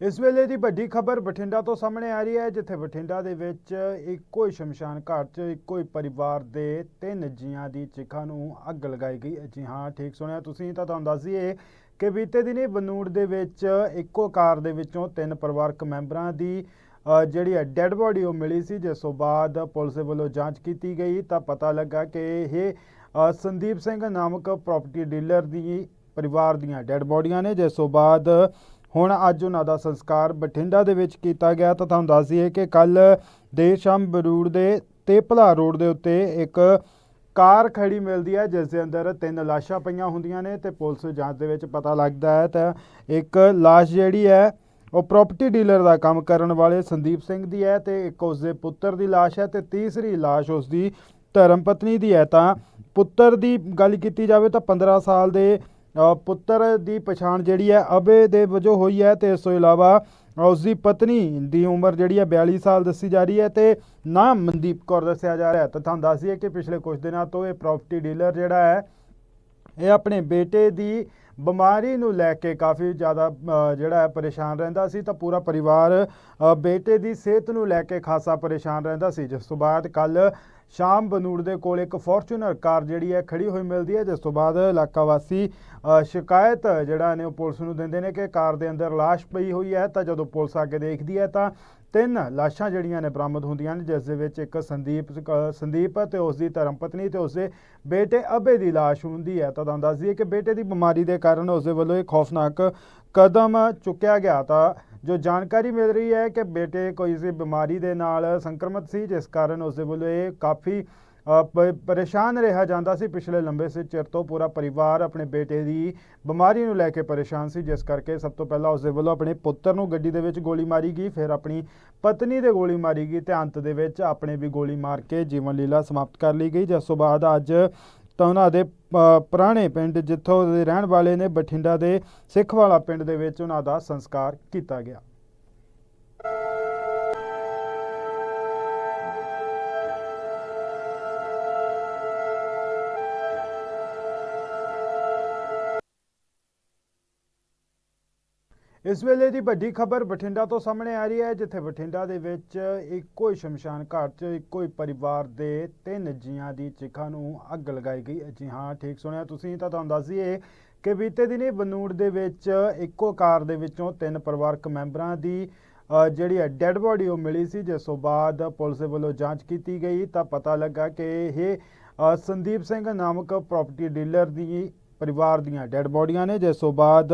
ਇਸ ਵੇਲੇ ਦੀ ਵੱਡੀ ਖਬਰ ਬਠਿੰਡਾ ਤੋਂ ਸਾਹਮਣੇ ਆ ਰਹੀ ਹੈ, ਜਿੱਥੇ ਬਠਿੰਡਾ ਦੇ ਵਿੱਚ ਇੱਕੋ ਹੀ ਸ਼ਮਸ਼ਾਨ ਘਾਟ 'ਚ ਇੱਕੋ ਹੀ ਪਰਿਵਾਰ ਦੇ ਤਿੰਨ ਜੀਆਂ ਦੀ ਚਿਖਾ ਨੂੰ ਅੱਗ ਲਗਾਈ ਗਈ। ਜੀ ਹਾਂ, ਠੀਕ ਸੁਣਿਆ ਤੁਸੀਂ, ਤਾਂ ਤੁਹਾਨੂੰ ਦੱਸ ਦਈਏ ਕਿ ਬੀਤੇ ਦਿਨੀ ਬਨੂੜ ਦੇ ਵਿੱਚ ਇੱਕੋ ਕਾਰ ਦੇ ਵਿੱਚੋਂ ਤਿੰਨ ਪਰਿਵਾਰਕ ਮੈਂਬਰਾਂ ਦੀ ਜਿਹੜੀ ਹੈ ਡੈੱਡ ਬੋਡੀ ਉਹ ਮਿਲੀ ਸੀ, ਜਿਸ ਤੋਂ ਬਾਅਦ ਪੁਲਿਸ ਦੇ ਵੱਲੋਂ ਜਾਂਚ ਕੀਤੀ ਗਈ। ਤਾਂ ਪਤਾ ਲੱਗਾ ਕਿ ਇਹ ਸੰਦੀਪ ਸਿੰਘ ਨਾਮਕ ਪ੍ਰਾਪਰਟੀ ਡੀਲਰ ਦੀ ਪਰਿਵਾਰ ਦੀਆਂ ਡੈੱਡ ਬੋਡੀਆਂ ਨੇ, ਜਿਸ ਤੋਂ ਬਾਅਦ ਹੁਣ ਅੱਜ ਉਹਨਾਂ ਦਾ ਸੰਸਕਾਰ ਬਠਿੰਡਾ ਦੇ ਵਿੱਚ ਕੀਤਾ ਗਿਆ ਤਾਂ ਤੁਹਾਨੂੰ ਦੱਸ ਦਈਏ ਕਿ ਕੱਲ ਦੇਰ ਸ਼ਾਮ ਬਰੂੜ ਦੇ ਤੇਪਲਾ ਰੋਡ ਦੇ ਉੱਤੇ ਇੱਕ ਕਾਰ ਖੜੀ ਮਿਲਦੀ ਹੈ, ਜਿਸ ਦੇ ਅੰਦਰ ਤਿੰਨ ਲਾਸ਼ਾਂ ਪਈਆਂ ਹੁੰਦੀਆਂ ਨੇ ਤੇ ਪੁਲਿਸ ਜਾਂਚ ਦੇ ਵਿੱਚ ਪਤਾ ਲੱਗਦਾ ਹੈ ਤਾਂ ਇੱਕ ਲਾਸ਼ ਜਿਹੜੀ ਹੈ, ਉਹ ਪ੍ਰਾਪਰਟੀ ਡੀਲਰ ਦਾ ਕੰਮ ਕਰਨ ਵਾਲੇ ਸੰਦੀਪ ਸਿੰਘ ਦੀ ਹੈ ਤੇ ਇੱਕ ਉਸ ਦੇ ਪੁੱਤਰ ਦੀ ਲਾਸ਼ ਹੈ ਤੇ ਤੀਸਰੀ ਲਾਸ਼ ਉਸ ਦੀ ਧਰਮ ਪਤਨੀ ਦੀ ਹੈ। ਤਾਂ ਪੁੱਤਰ ਦੀ ਗੱਲ ਕੀਤੀ ਜਾਵੇ ਤਾਂ 15 ਸਾਲ ਦੇ ਪੁੱਤਰ ਦੀ ਪਛਾਣ ਜਿਹੜੀ ਹੈ ਅਬੇ ਦੇ ਵਜੋਂ ਹੋਈ ਹੈ ਤੇ ਇਸ ਤੋਂ ਇਲਾਵਾ ਉਸ ਦੀ ਪਤਨੀ ਦੀ ਉਮਰ ਜਿਹੜੀ ਹੈ 42 ਸਾਲ ਦੱਸੀ ਜਾ ਰਹੀ ਹੈ ਤੇ ਨਾਮ ਮਨਦੀਪ ਕੌਰ ਦੱਸਿਆ ਜਾ ਰਿਹਾ ਹੈ। ਤਾਂ ਤੁਹਾਨੂੰ ਦੱਸ ਦਈਏ ਕਿ ਪਿਛਲੇ ਕੁਝ ਦਿਨਾਂ ਤੋਂ ਇਹ ਪ੍ਰਾਪਰਟੀ ਡੀਲਰ ਜਿਹੜਾ ਹੈ ਇਹ ਆਪਣੇ ਬੇਟੇ ਦੀ ਬਿਮਾਰੀ ਨੂੰ ਲੈ ਕੇ ਕਾਫੀ ਜ਼ਿਆਦਾ ਜਿਹੜਾ ਹੈ ਪਰੇਸ਼ਾਨ ਰਹਿੰਦਾ ਸੀ ਤਾਂ ਪੂਰਾ ਪਰਿਵਾਰ ਬੇਟੇ ਦੀ ਸਿਹਤ ਨੂੰ ਲੈ ਕੇ ਖਾਸਾ ਪਰੇਸ਼ਾਨ ਰਹਿੰਦਾ ਸੀ। ਜਿਸ ਤੋਂ ਬਾਅਦ ਕੱਲ ਸ਼ਾਮ ਬਨੂੜ ਦੇ ਕੋਲ ਇੱਕ ਫੋਰਚੂਨਰ ਕਾਰ ਜਿਹੜੀ ਹੈ ਖੜੀ ਹੋਈ ਮਿਲਦੀ ਹੈ, ਜਿਸ ਤੋਂ ਬਾਅਦ ਇਲਾਕਾ ਵਾਸੀ ਸ਼ਿਕਾਇਤ ਜਿਹੜਾ ਨੇ ਉਹ ਪੁਲਿਸ ਨੂੰ ਦਿੰਦੇ ਨੇ ਕਿ ਕਾਰ ਦੇ ਅੰਦਰ ਲਾਸ਼ ਪਈ ਹੋਈ ਹੈ। ਤਾਂ ਜਦੋਂ ਪੁਲਿਸ ਆ ਕੇ ਦੇਖਦੀ ਹੈ ਤਾਂ ਤਿੰਨ ਲਾਸ਼ਾਂ ਜਿਹੜੀਆਂ ਨੇ ਬਰਾਮਦ ਹੁੰਦੀਆਂ ਨੇ ਜਿਸ ਦੇ ਵਿੱਚ ਇੱਕ ਸੰਦੀਪ ਅ, ਸੰਦੀਪ ਤੇ ਉਸ ਦੀ ਧਰਮ ਪਤਨੀ ਤੇ ਉਸ ਦੇ ਬੇਟੇ ਅਬੇ ਦੀ ਲਾਸ਼ ਹੁੰਦੀ ਹੈ। ਤਾਂ ਤੁਹਾਨੂੰ ਦੱਸ ਦਈਏ ਕਿ ਬੇਟੇ ਦੀ ਬਿਮਾਰੀ ਦੇ ਕਾਰਨ ਉਸ ਦੇ ਵੱਲੋਂ ਇਹ ਖੌਫਨਾਕ ਕਦਮ ਚੁੱਕਿਆ ਗਿਆ। ਤਾਂ ਜੋ ਜਾਣਕਾਰੀ ਮਿਲ ਰਹੀ ਹੈ ਕਿ ਬੇਟੇ ਕੋਈ ਸੀ ਬਿਮਾਰੀ ਦੇ ਨਾਲ ਸੰਕਰਮਿਤ ਸੀ ਜਿਸ ਕਾਰਨ ਉਸ ਦੇ ਵੱਲੋਂ ਇਹ ਕਾਫੀ ਪਰੇਸ਼ਾਨ ਰਿਹਾ ਜਾਂਦਾ ਸੀ ਪਿਛਲੇ ਲੰਬੇ ਸੇ ਚਿਰ ਤੋਂ ਪੂਰਾ ਪਰਿਵਾਰ ਆਪਣੇ ਬੇਟੇ ਦੀ ਬਿਮਾਰੀ ਨੂੰ ਲੈ ਕੇ ਪਰੇਸ਼ਾਨ ਸੀ, ਜਿਸ ਕਰਕੇ ਸਭ ਤੋਂ ਪਹਿਲਾਂ ਉਸ ਦੇ ਵੱਲੋਂ ਆਪਣੇ ਪੁੱਤਰ ਨੂੰ ਗੱਡੀ ਦੇ ਵਿੱਚ ਗੋਲੀ ਮਾਰੀ ਗਈ, ਫਿਰ ਆਪਣੀ ਪਤਨੀ ਦੇ ਗੋਲੀ ਮਾਰੀ ਗਈ ਤੇ ਅੰਤ ਦੇ ਵਿੱਚ ਆਪਣੇ ਵੀ ਗੋਲੀ ਮਾਰ ਕੇ ਜੀਵਨ ਲੀਲਾ ਸਮਾਪਤ ਕਰ ਲਈ ਗਈ, ਜਿਸ ਤੋਂ ਬਾਅਦ ਅੱਜ ਤਾਂ ਉਹਨਾਂ ਦੇ ਪੁਰਾਣੇ ਪਿੰਡ ਜਿੱਥੋਂ ਦੇ ਰਹਿਣ ਵਾਲੇ ਨੇ ਬਠਿੰਡਾ ਦੇ ਸਿੱਖਵਾਲਾ ਪਿੰਡ ਦੇ ਵਿੱਚ ਉਹਨਾਂ ਦਾ ਸੰਸਕਾਰ ਕੀਤਾ ਗਿਆ। ਇਸ ਵੇਲੇ ਦੀ ਵੱਡੀ ਖਬਰ ਬਠਿੰਡਾ ਤੋਂ ਸਾਹਮਣੇ ਆ ਰਹੀ ਹੈ, ਜਿੱਥੇ ਬਠਿੰਡਾ ਦੇ ਵਿੱਚ ਇੱਕੋ ਹੀ ਸ਼ਮਸ਼ਾਨ ਘਾਟ 'ਚ ਇੱਕੋ ਹੀ ਪਰਿਵਾਰ ਦੇ ਤਿੰਨ ਜੀਆਂ ਦੀ ਚਿਖਾ ਨੂੰ ਅੱਗ ਲਗਾਈ ਗਈ। ਜੀ ਹਾਂ, ਠੀਕ ਸੁਣਿਆ ਤੁਸੀਂ, ਤਾਂ ਤੁਹਾਨੂੰ ਦੱਸ ਦਈਏ ਕਿ ਬੀਤੇ ਦਿਨੀ ਬਨੂੜ ਦੇ ਵਿੱਚ ਇੱਕੋ ਕਾਰ ਦੇ ਵਿੱਚੋਂ ਤਿੰਨ ਪਰਿਵਾਰਕ ਮੈਂਬਰਾਂ ਦੀ ਜਿਹੜੀ ਹੈ ਡੈੱਡ ਬੋਡੀ ਉਹ ਮਿਲੀ ਸੀ, ਜਿਸ ਤੋਂ ਬਾਅਦ ਪੁਲਿਸ ਦੇ ਵੱਲੋਂ ਜਾਂਚ ਕੀਤੀ ਗਈ। ਤਾਂ ਪਤਾ ਲੱਗਾ ਕਿ ਇਹ ਸੰਦੀਪ ਸਿੰਘ ਨਾਮਕ ਪ੍ਰਾਪਰਟੀ ਡੀਲਰ ਦੀ ਪਰਿਵਾਰ ਦੀਆਂ ਡੈੱਡ ਬੋਡੀਆਂ ਨੇ, ਜਿਸ ਤੋਂ ਬਾਅਦ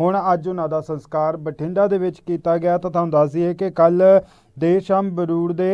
ਹੁਣ ਅੱਜ ਉਹਨਾਂ ਦਾ ਸੰਸਕਾਰ ਬਠਿੰਡਾ ਦੇ ਵਿੱਚ ਕੀਤਾ ਗਿਆ ਤਾਂ ਤੁਹਾਨੂੰ ਦੱਸ ਦਈਏ ਕਿ ਕੱਲ ਦੇਰ ਸ਼ਾਮ ਬਰੂੜ ਦੇ